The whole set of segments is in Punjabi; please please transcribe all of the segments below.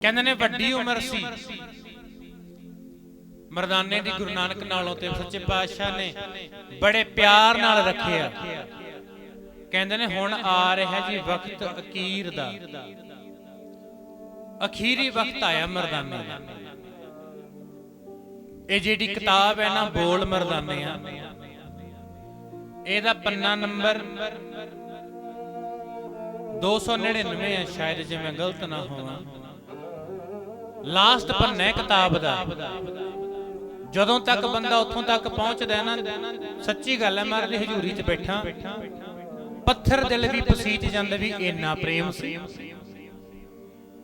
ਕਹਿੰਦੇ ਨੇ ਵੱਡੀ ਉਮਰ ਸੀ। ਮਰਦਾਨੇ ਦੀ ਗੁਰੂ ਨਾਨਕ ਨਾਲੋਂ ਤੇ ਸੱਚੇ ਪਾਤਸ਼ਾਹ ਨੇ ਬੜੇ ਪਿਆਰ ਨਾਲ ਰੱਖਿਆ। ਕਹਿੰਦੇ ਨੇ ਹੁਣ ਆ ਰਿਹਾ ਜੀ ਵਕਤ ਅਕੀਰ ਦਾ। ਅਖੀਰੀ ਵਕਤ ਆਇਆ ਮਰਦਾਨੇ ਦਾ। ਇਹ ਜਿਹੜੀ ਕਿਤਾਬ ਹੈ ਨਾ ਬੋਲ ਮਰਦਾਨੇ ਆ। ਇਹਦਾ ਪੰਨਾ ਨੰਬਰ 299 ਹੈ ਸ਼ਾਇਦ ਜੇ ਮੈਂ ਗਲਤ ਨਾ ਹੋਵਾਂ। ਲਾਸਟ ਪੰਨਾ ਹੈ ਕਿਤਾਬ ਦਾ ਜਦੋਂ ਤੱਕ ਬੰਦਾ ਉੱਥੋਂ ਤੱਕ ਪਹੁੰਚਦਾ ਹੈ ਨਾ, ਸੱਚੀ ਗੱਲ ਹੈ ਮਾਰ ਦੀ ਹਜ਼ੂਰੀ 'ਚ ਬੈਠਾ। ਪੱਥਰ ਦਿਲ ਵੀ ਪਸੀਜ ਜਾਂਦਾ ਵੀ ਇੰਨਾ ਪ੍ਰੇਮ ਸੀ।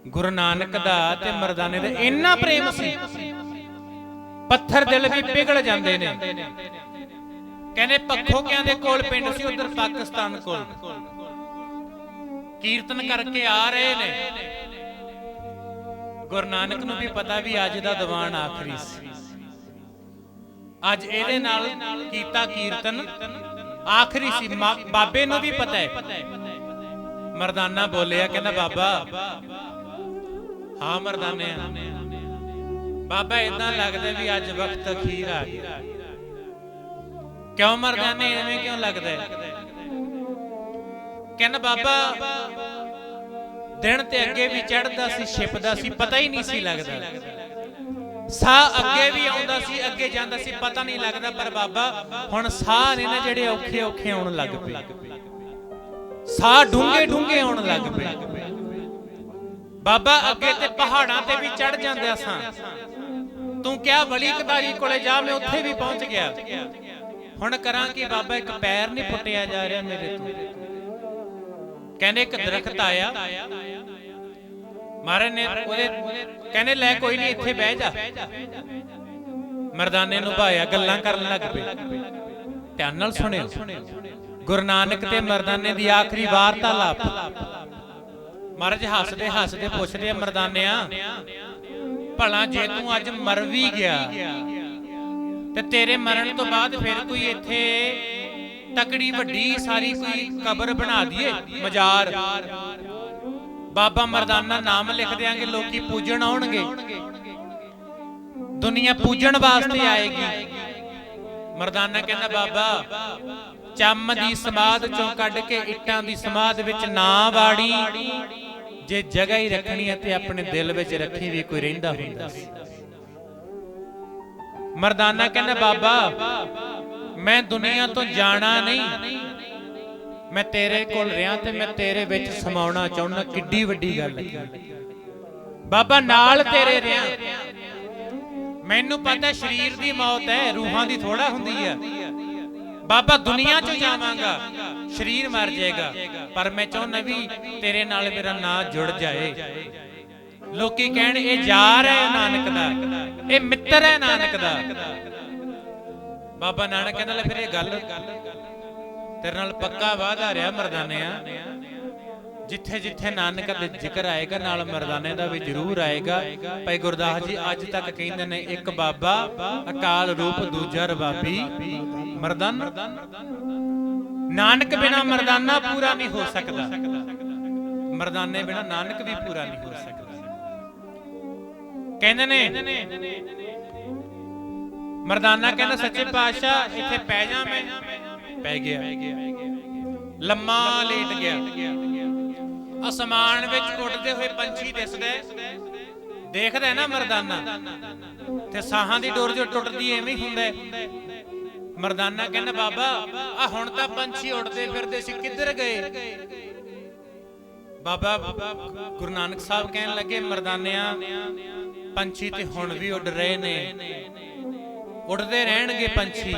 ਗੁਰੂ ਨਾਨਕ ਦਾ ਤੇ ਮਰਦਾਨੇ ਦਾ ਇੰਨਾ ਪ੍ਰੇਮ ਸੀ। ਪੱਥਰ ਦਿਲ ਵੀ ਪਿਘਲ ਜਾਂਦੇ ਨੇ। ਕਹਿੰਦੇ ਪੱਖੋਕਿਆਂ ਦੇ ਕੋਲ ਪਿੰਡ ਸੀ, ਉਧਰ ਪਾਕਿਸਤਾਨ ਕੋਲ। ਕੀਰਤਨ ਕਰਕੇ ਆ ਰਹੇ ਨੇ। ਗੁਰੂ ਨਾਨਕ ਨੂੰ ਵੀ ਪਤਾ ਵੀ ਅੱਜ ਦਾ ਦੀਵਾਨ ਆਖਰੀ ਸੀ। ਅੱਜ ਇਹਦੇ ਨਾਲ ਕੀਤਾ ਕੀਰਤਨ ਆਖਰੀ ਸੀ। ਬਾਬੇ ਨੂੰ ਵੀ ਪਤਾ ਹੈ। ਮਰਦਾਨਾ ਬੋਲਿਆ, ਕਹਿੰਦਾ, ਬਾਬਾ, ਹਾਂ ਮਰਦਾਨੇ ਬਾਬਾ ਇਦਾਂ ਲੱਗਦਾ ਵੀ ਅੱਜ ਵਕਤ ਅਖੀਰ ਆ ਗਿਆ। ਕਿਉਂ ਮਰਦਾਨੇ, ਐਵੇਂ ਕਿਉਂ ਲੱਗਦਾ ਕਹਿੰਦਾ, ਬਾਬਾ ਦਿਨ ਤੇ ਅੱਗੇ ਵੀ ਚੜਦਾ ਸੀ, ਛਿਪਦਾ ਸੀ, ਪਤਾ ਹੀ ਨਹੀਂ ਸੀ ਲੱਗਦਾ। ਸਾਹ ਅੱਗੇ ਵੀ ਆਉਂਦਾ ਸੀ, ਅੱਗੇ ਜਾਂਦਾ ਸੀ, ਪਤਾ ਨਹੀਂ ਲੱਗਦਾ, ਪਰ ਬਾਬਾ, ਹੁਣ ਸਾਹ ਨੇ ਨਾ ਜਿਹੜੇ ਔਖੇ ਔਖੇ ਆਉਣ ਲੱਗ ਪਏ। ਸਾਹ ਡੂੰਘੇ ਡੂੰਘੇ ਆਉਣ ਲੱਗ ਪਏ। ਬਾਬਾ, ਅੱਗੇ ਤੇ ਪਹਾੜਾਂ ਤੇ ਵੀ ਚੜ ਜਾਂਦੇ ਸਾਂ। ਤੂੰ ਕਿਹਾ, ਵਲੀ ਕਦਾਰੀ ਕੋਲੇ ਜਾ, ਮੈਂ ਉੱਥੇ ਵੀ ਪਹੁੰਚ ਗਿਆ। ਹੁਣ ਕਰਾਂ ਕਿ ਬਾਬਾ, ਇੱਕ ਪੈਰ ਨਹੀਂ ਪੁੱਟਿਆ ਜਾ ਰਿਹਾ ਮੇਰੇ ਤੋਂ। ਕਹਿੰਦੇ ਇੱਕ ਦਰਖਤ ਆਇਆ। ਮਹਾਰਾਜ ਨੇ ਉਹਦੇ ਕਹਿੰਦੇ, ਲੈ ਕੋਈ ਨਹੀਂ, ਇੱਥੇ ਬਹਿ ਜਾ। ਮਰਦਾਨੇ ਨੂੰ ਭਾਇਆ, ਗੱਲਾਂ ਕਰਨ ਲੱਗ ਪਏ। ਧਿਆਨ ਨਾਲ ਸੁਣਿਓ। ਗੁਰੂ ਨਾਨਕ ਤੇ ਮਰਦਾਨੇ ਦੀ ਆਖਰੀ ਵਾਰਤਾਲਾਪ ਮਹਾਰਾਜ ਹੱਸਦੇ ਹੱਸਦੇ ਪੁੱਛਦੇ ਆ ਮਰਦਾਨਿਆਂ, ਭਲਾ ਜੇ ਤੂੰ ਅੱਜ ਮਰ ਵੀ ਗਿਆ, ਤੇ ਤੇਰੇ ਮਰਨ ਤੋਂ ਬਾਅਦ ਫਿਰ ਕੋਈ ਇੱਥੇ ਤਕੜੀ ਵੱਡੀ ਸਾਰੀ ਕੋਈ ਕਬਰ ਬਣਾ ਦਈਏ ਮਜ਼ਾਰ। ਬਾਬਾ ਮਰਦਾਨਾ ਨਾਮ ਲਿਖ ਦਿਆਂਗੇ ਲੋਕੀ ਪੂਜਣ ਆਉਣਗੇ। ਦੁਨੀਆ ਪੂਜਣ ਵਾਸਤੇ ਆਏਗੀ। ਮਰਦਾਨਾ ਕਹਿੰਦਾ ਬਾਬਾ ਚੰਮ ਦੀ ਸਮਾਧ ਚੋਂ ਕੱਢ ਕੇ ਇੱਟਾਂ ਦੀ ਸਮਾਧ ਵਿੱਚ ਨਾ ਵਾੜੀ। ਜੇ ਜਗ੍ਹਾ ਹੀ ਰੱਖਣੀ ਹੈ ਤੇ ਆਪਣੇ ਦਿਲ ਵਿੱਚ ਰੱਖੀ ਵੀ ਕੋਈ ਰਹਿੰਦਾ ਹੁੰਦਾ ਮਰਦਾਨਾ ਕਹਿੰਦਾ ਬਾਬਾ ਮੈਂ ਦੁਨੀਆ ਤੋਂ ਜਾਣਾ ਨਹੀਂ। ਮੈਂ ਤੇਰੇ ਕੋਲ ਰਿਆਂ ਤੇ ਮੈਂ ਤੇਰੇ ਵਿੱਚ ਸਮਾਉਣਾ ਚਾਹੁੰਦਾ। ਕਿੱਡੀ ਵੱਡੀ ਗੱਲ ਹੈ। ਬਾਬਾ, ਨਾਲ ਤੇਰੇ ਰਿਆਂ ਮੈਨੂੰ ਪਤਾ ਸਰੀਰ ਦੀ ਮੌਤ ਹੈ, ਰੂਹਾਂ ਦੀ ਥੋੜਾ ਹੁੰਦੀ ਹੈ। ਬਾਬਾ, ਦੁਨੀਆ 'ਚ ਜਾਵਾਂਗਾ, ਸਰੀਰ ਮਰ ਜਾਏਗਾ। ਪਰ ਮੈਂ ਚਾਹੁੰਦਾ ਵੀ ਤੇਰੇ ਨਾਲ ਮੇਰਾ ਨਾਂ ਜੁੜ ਜਾਏ। ਲੋਕੀ ਕਹਿਣ, ਇਹ ਯਾਰ ਹੈ ਨਾਨਕ ਦਾ। ਇਹ ਮਿੱਤਰ ਹੈ ਨਾਨਕ ਦਾ। ਬਾਬਾ ਨਾਨਕ ਕਹਿੰਦਾ ਲੈ ਫਿਰ ਇਹ ਗੱਲ ਤੇਰੇ ਨਾਲ ਪੱਕਾ ਵਾਅਦਾ ਰਿਹਾ ਮਰਦਾਨਿਆਂ। ਜਿੱਥੇ ਜਿੱਥੇ ਨਾਨਕ ਦਾ ਜ਼ਿਕਰ ਆਏਗਾ, ਨਾਲ ਮਰਦਾਨੇ ਦਾ ਵੀ ਜ਼ਰੂਰ ਆਏਗਾ। ਭਾਈ ਗੁਰਦਾਸ ਜੀ, ਅੱਜ ਤੱਕ ਕਹਿੰਦੇ ਨੇ ਇੱਕ ਬਾਬਾ, ਅਕਾਲ ਰੂਪ, ਦੂਜਾ ਰਬਾਬੀ। ਮਰਦਾਨ? ਨਾਨਕ ਬਿਨਾ ਮਰਦਾਨਾ ਪੂਰਾ ਨਹੀਂ ਹੋ ਸਕਦਾ। ਮਰਦਾਨੇ ਬਿਨਾ ਨਾਨਕ ਵੀ ਪੂਰਾ ਨਹੀਂ ਹੋ ਸਕਦਾ। ਕਹਿੰਦੇ ਨੇ ਮਰਦਾਨਾ ਕਹਿੰਦਾ, ਸੱਚੇ ਪਾਤਸ਼ਾਹ, ਇੱਥੇ ਪੈ ਜਾ ਮੈਂ। ਪੈ ਗਿਆ। ਲੰਮਾ ਲੇਟ ਗਿਆ। ਅਸਮਾਨ ਵਿੱਚ ਉੱਡਦੇ ਹੋਏ ਪੰਛੀ ਦਿਸਦਾ ਦੇਖਦਾ ਨਾ ਮਰਦਾਨਾ। ਤੇ ਸਾਹਾਂ ਦੀ ਡੋਰ ਜੋ ਟੁੱਟਦੀ ਐਵੇਂ ਹੀ ਹੁੰਦਾ ਮਰਦਾਨਾ ਕਹਿੰਦਾ, ਬਾਬਾ, ਆ ਹੁਣ ਤਾਂ ਪੰਛੀ ਉੱਡਦੇ ਫਿਰਦੇ ਸੀ, ਕਿੱਧਰ ਗਏ? ਬਾਬਾ ਗੁਰੂ ਨਾਨਕ ਸਾਹਿਬ ਕਹਿਣ ਲੱਗੇ, ਮਰਦਾਨਿਆਂ, ਪੰਛੀ ਤੇ ਹੁਣ ਵੀ ਉੱਡ ਰਹੇ ਨੇ। ਉੱਡਦੇ ਰਹਿਣਗੇ ਪੰਛੀ।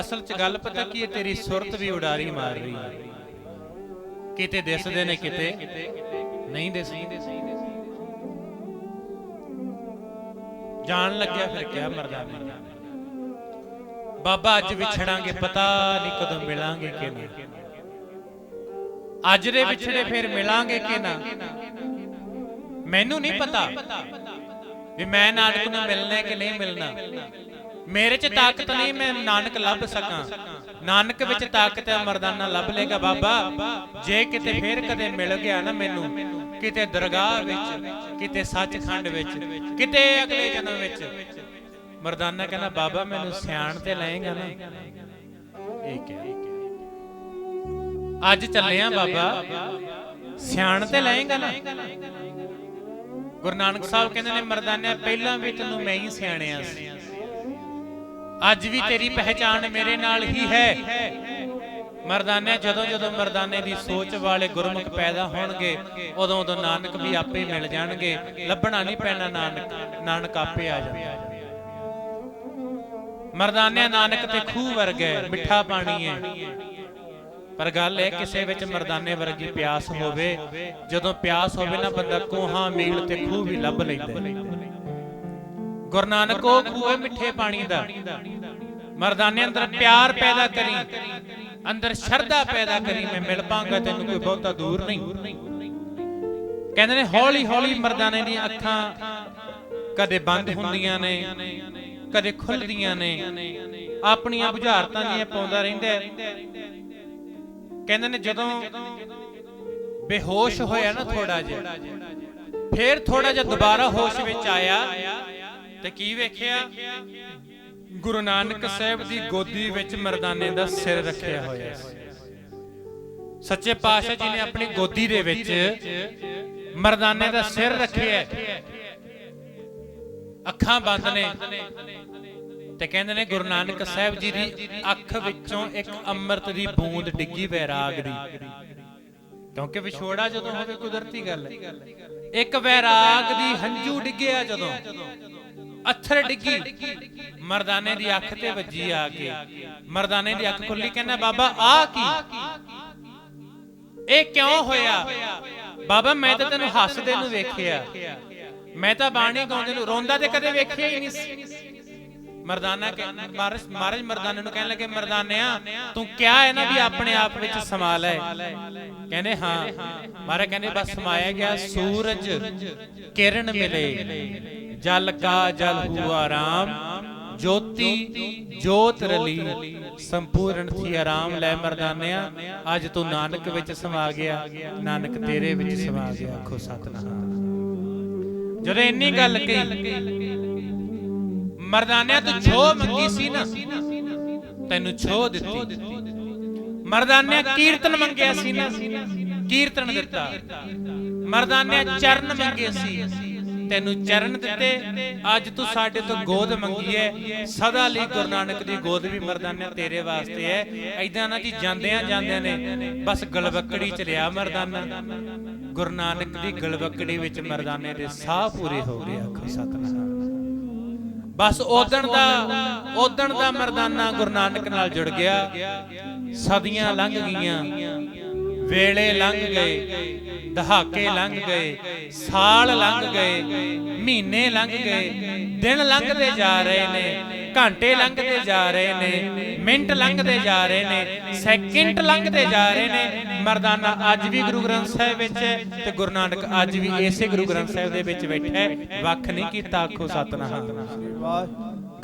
ਅਸਲ 'ਚ ਗੱਲ ਪਤਾ ਕੀ ਹੈ, ਤੇਰੀ ਸੁਰਤ ਵੀ ਉਡਾਰੀ ਮਾਰ ਰਹੀ ਹੈ। ਕਿਤੇ ਦਿਸਦੇ ਨੇ, ਕਿਤੇ ਨਹੀਂ ਦਿਸਦੇ। ਜਾਣ ਲੱਗਿਆ ਫਿਰ ਕਿਹਾ ਮਰਦਾਨੇ ਬਾਬਾ ਅੱਜ ਵਿਛੜਾਂਗੇ, ਪਤਾ ਨਹੀਂ ਕਦੋਂ ਮਿਲਾਂਗੇ ਕਿ ਨਹੀਂ ਅੱਜ ਦੇ ਵਿਛੜੇ ਫਿਰ ਮਿਲਾਂਗੇ ਕਿ ਨਾ। ਮੈਨੂੰ ਨਹੀਂ ਪਤਾ। ਵੀ ਮੈਂ ਨਾਨਕ ਨੂੰ ਮਿਲਣਾ ਕਿ ਨਹੀਂ ਮਿਲਣਾ? ਮੇਰੇ 'ਚ ਤਾਕਤ ਨਹੀਂ, ਮੈਂ ਨਾਨਕ ਲੱਭ ਸਕਾਂ। ਨਾਨਕ ਵਿੱਚ ਤਾਕਤ ਹੈ, ਮਰਦਾਨਾ ਲੱਭ ਲੇਗਾ ਬਾਬਾ। ਜੇ ਕਿਤੇ ਫੇਰ ਕਦੇ ਮਿਲ ਗਿਆ ਨਾ ਮੈਨੂੰ, ਕਿਤੇ ਦਰਗਾਹ ਵਿੱਚ, ਕਿਤੇ ਸੱਚਖੰਡ ਵਿੱਚ, ਕਿਤੇ ਅਗਲੇ ਜਨਮ ਵਿੱਚ। ਮਰਦਾਨਾ ਕਹਿੰਦਾ, ਬਾਬਾ, ਮੈਨੂੰ ਸਿਆਣ ਤੇ ਲਏਗਾ ਨਾ। ਇਹ ਕਿਹਾ। ਅੱਜ ਚੱਲੇ ਆ ਬਾਬਾ। ਸਿਆਣ ਤੇ ਲਏਗਾ ਨਾ। ਗੁਰੂ ਨਾਨਕ ਸਾਹਿਬ ਕਹਿੰਦੇ ਨੇ, ਮਰਦਾਨਿਆ, ਪਹਿਲਾਂ ਵੀ ਤੈਨੂੰ ਮੈਂ ਹੀ ਸਿਆਣਿਆ ਸੀ। ਅੱਜ ਵੀ ਤੇਰੀ ਪਹਿਚਾਣ ਮੇਰੇ ਨਾਲ ਹੀ ਹੈ। ਮਰਦਾਨੇ ਜਦੋਂ ਜਦੋਂ ਮਰਦਾਨੇ ਦੀ ਸੋਚ ਵਾਲੇ ਗੁਰਮੁਖ ਪੈਦਾ ਹੋਣਗੇ, ਉਦੋਂ ਉਦੋਂ ਨਾਨਕ ਵੀ ਆਪੇ ਮਿਲ ਜਾਣਗੇ। ਲੱਭਣਾ ਨਹੀਂ ਪੈਣਾ ਨਾਨਕ ਨਾਨਕ ਆਪੇ ਆ ਜਾਂਦਾ ਮਰਦਾਨੇ ਨਾਨਕ ਤੇ ਖੂਹ ਵਰਗੇ ਮਿੱਠਾ ਪਾਣੀ ਹੈ। ਪਰ ਗੱਲ ਇਹ ਕਿਸੇ ਵਿੱਚ ਮਰਦਾਨੇ ਵਰਗੀ ਪਿਆਸ ਹੋਵੇ, ਜਦੋਂ ਪਿਆਸ ਹੋਵੇ ਨਾ ਬੰਦਾ ਕੋਹਾਂ ਮੀਲ ਤੇ ਖੂਹ ਵੀ ਲੱਭ ਲੈਂਦਾ ਗੁਰੂ ਨਾਨਕ ਉਹ ਖੂਹ ਮਿੱਠੇ ਪਾਣੀ ਦਾ। ਮਰਦਾਨੇ ਅੰਦਰ ਪਿਆਰ ਪੈਦਾ ਕਰੀ, ਅੰਦਰ ਸ਼ਰਧਾ ਪੈਦਾ ਕਰੀ, ਮੈਂ ਮਿਲ ਪਾਂਗਾ, ਤੈਨੂੰ ਕੋਈ ਬਹੁਤਾ ਦੂਰ ਨਹੀਂ। ਕਹਿੰਦੇ ਨੇ, ਹੌਲੀ ਹੌਲੀ ਮਰਦਾਨੇ ਦੀਆਂ ਅੱਖਾਂ ਕਦੇ ਬੰਦ ਹੁੰਦੀਆਂ ਨੇ, ਕਦੇ ਖੁੱਲਦੀਆਂ ਨੇ, ਆਪਣੀਆਂ ਬੁਝਾਰਤਾਂ ਜੀਆਂ ਪਾਉਂਦਾ ਰਹਿੰਦਾ ਕਹਿੰਦੇ ਨੇ ਜਦੋਂ ਬੇਹੋਸ਼ ਹੋਇਆ ਨਾ ਥੋੜਾ ਜਿਹਾ, ਫੇਰ ਥੋੜਾ ਜਿਹਾ ਦੁਬਾਰਾ ਹੋਸ਼ ਵਿੱਚ ਆਇਆ ਤੇ ਕੀ ਵੇਖਿਆ? ਗੁਰੂ ਨਾਨਕ ਸਾਹਿਬ ਦੀ ਗੋਦੀ ਵਿੱਚ ਮਰਦਾਨੇ ਦਾ ਸਿਰ ਰੱਖਿਆ ਹੋਇਆ ਸੀ। ਸੱਚੇ ਪਾਤਸ਼ਾਹ ਜੀ ਨੇ ਆਪਣੀ ਗੋਦੀ ਦੇ ਵਿੱਚ ਮਰਦਾਨੇ ਦਾ ਸਿਰ ਰੱਖਿਆ। ਅੱਖਾਂ ਬੰਦ ਨੇ। ਤੇ ਕਹਿੰਦੇ ਨੇ ਗੁਰੂ ਨਾਨਕ ਸਾਹਿਬ ਜੀ ਦੀ ਅੱਖ ਵਿੱਚੋਂ ਇੱਕ ਅੰਮ੍ਰਿਤ ਦੀ ਬੂੰਦ ਡਿੱਗੀ ਵੈਰਾਗ ਦੀ। ਕਿਉਂਕਿ ਵਿਛੋੜਾ ਜਦੋਂ ਹੋਵੇ ਕੁਦਰਤੀ ਗੱਲ ਹੈ। ਇੱਕ ਵੈਰਾਗ ਦੀ ਹੰਝੂ ਡਿੱਗਿਆ ਜਦੋਂ, ਅੱਥਰ ਡਿੱਗੀ, ਮਰਦਾਨੇ ਦੀ ਅੱਖ ਤੇ ਵੱਜੀ ਆ ਕੇ। ਮਰਦਾਨੇ ਦੀ ਅੱਖ ਖੁੱਲੀ ਕਹਿੰਦਾ, ਬਾਬਾ, ਆ ਕੀ? ਇਹ ਕਿਉਂ ਹੋਇਆ? ਬਾਬਾ, ਮੈਂ ਤਾਂ ਤੈਨੂੰ ਹੱਸਦੇ ਨੂੰ ਵੇਖਿਆ। ਮੈਂ ਤਾਂ ਬਾਣੀ ਗਾਉਂਦੇ ਨੂੰ ਰੋਂਦਾ ਤੇ ਕਦੇ ਵੇਖਿਆ ਹੀ ਨਹੀਂ ਸੀ। ਮਰਦਾਨਾ ਕਹਿ- ਮਹਾਰਾਜ ਮਹਾਰਾਜ ਮਰਦਾਨੇ ਨੂੰ ਕਹਿਣ ਲੱਗੇ, ਮਰਦਾਨਿਆ, ਤੂੰ ਕਿਹਾ ਹੈ ਨਾ ਵੀ ਆਪਣੇ ਆਪ ਵਿੱਚ ਸਮਾ ਲੈ ਕਹਿੰਦੇ, ਹਾਂ। ਮਹਾਰਾਜ ਕਹਿੰਦੇ, ਬਸ ਸਮਾਇਆ ਗਿਆ, ਸੂਰਜ ਕਿਰਨ ਮਿਲੇ, ਜਲ ਕਾ ਜਲ ਹੁਆ ਰਾਮ, ਜੋਤੀ ਜੋਤ ਰਲੀ, ਸੰਪੂਰਨ ਥੀ ਆਰਾਮ, ਲੈ ਮਰਦਾਨਿਆ, ਅੱਜ ਤੂੰ ਨਾਨਕ ਵਿੱਚ ਸਮਾ ਗਿਆ, ਨਾਨਕ ਤੇਰੇ ਵਿੱਚ ਸਮਾ ਗਿਆ। ਆਖੋ, ਸਤਨਾਮ। ਜਦੋਂ ਇੰਨੀ ਗੱਲ ਕਹੀ ਮਰਦਾਨਿਆ ਤੂੰ ਛੋ ਮੰਗੀ ਸੀ ਨਾ, ਤੈਨੂੰ ਛੋ ਦਿੱਤੀ। ਮਰਦਾਨਿਆ ਕੀਰਤਨ ਮੰਗਿਆ ਸੀ ਨਾ, ਕੀਰਤਨ ਦਿੱਤਾ। ਮਰਦਾਨਿਆ ਚਰਨ ਮੰਗੇ ਸੀ, ਤੈਨੂੰ ਚਰਨ ਦਿੱਤੇ। ਅੱਜ ਤੂੰ ਸਾਡੇ ਤੋਂ ਗੋਦ ਮੰਗੀ ਹੈ ਸਦਾ ਲਈ ਗੁਰੂ ਨਾਨਕ ਦੀ ਗੋਦ ਵੀ ਮਰਦਾਨਿਆ ਤੇਰੇ ਵਾਸਤੇ ਹੈ। ਐਦਾਂ ਨਾ ਜੀ ਜਾਂਦਿਆਂ ਜਾਂਦਿਆਂ ਨੇ ਬਸ ਗਲਵਕੜੀ ਚ ਲਿਆ ਮਰਦਾਨਾ। ਗੁਰੂ ਨਾਨਕ ਦੀ ਗਲਵਕੜੀ ਵਿੱਚ ਮਰਦਾਨੇ ਦੇ ਸਾਹ ਪੂਰੇ ਹੋ ਗਏ, ਆਖੋ ਸਤਨਾਮ। ਬਸ ਉਦਣ ਦਾ ਉਦਣ ਦਾ ਮਰਦਾਨਾ ਗੁਰੂ ਨਾਨਕ ਨਾਲ ਜੁੜ ਗਿਆ। ਸਦੀਆਂ ਲੰਘ ਗਈਆਂ, ਵੇਲੇ ਲੰਘ ਗਏ, ਦਹਾਕੇ ਲੰਘ ਗਏ, ਸਾਲ ਲੰਘ ਗਏ, ਮਹੀਨੇ ਲੰਘ ਗਏ, ਦਿਨ ਲੰਘਦੇ ਜਾ ਰਹੇ ਨੇ। ਘੰਟੇ ਲੰਘਦੇ ਜਾ ਰਹੇ ਨੇ, ਮਿੰਟ ਲੰਘਦੇ ਜਾ ਰਹੇ ਨੇ, ਸੈਕਿੰਡ ਲੰਘਦੇ ਜਾ ਰਹੇ ਨੇ। ਮਰਦਾਨਾ ਅੱਜ ਵੀ ਗੁਰੂ ਗ੍ਰੰਥ ਸਾਹਿਬ ਵਿੱਚ ਹੈ ਤੇ ਗੁਰੂ ਨਾਨਕ ਅੱਜ ਵੀ ਇਸੇ ਗੁਰੂ ਗ੍ਰੰਥ ਸਾਹਿਬ ਦੇ ਵਿੱਚ ਬੈਠਾ ਹੈ। ਵੱਖ ਨਹੀਂ ਕੀਤਾ, ਆਖੋ ਸਤਨਾਮ।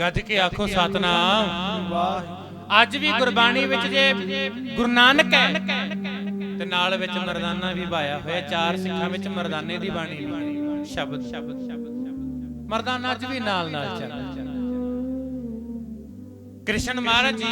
ਗੱਜ ਕੇ ਆਖੋ ਸਤਨਾਮ। ਅੱਜ ਵੀ ਗੁਰਬਾਣੀ ਵਿੱਚ ਜੇ ਗੁਰੂ ਨਾਨਕ ਹੈ, ਤੇ ਨਾਲ ਵਿੱਚ ਮਰਦਾਨਾ ਵੀ ਪਾਇਆ ਹੋਇਆ ਚਾਰ ਸਿੱਖਾਂ ਵਿੱਚ ਮਰਦਾਨੇ ਦੀ ਬਾਣੀ ਵੀ ਸ਼ਬਦ ਸ਼ਬਦ। ਸ਼ਬਦ ਮਰਦਾਨਾ ਅੱਜ ਵੀ ਨਾਲ ਨਾਲ ਚੱਲਦਾ ਕ੍ਰਿਸ਼ਨ ਮਹਾਰਾਜ ਜੀ।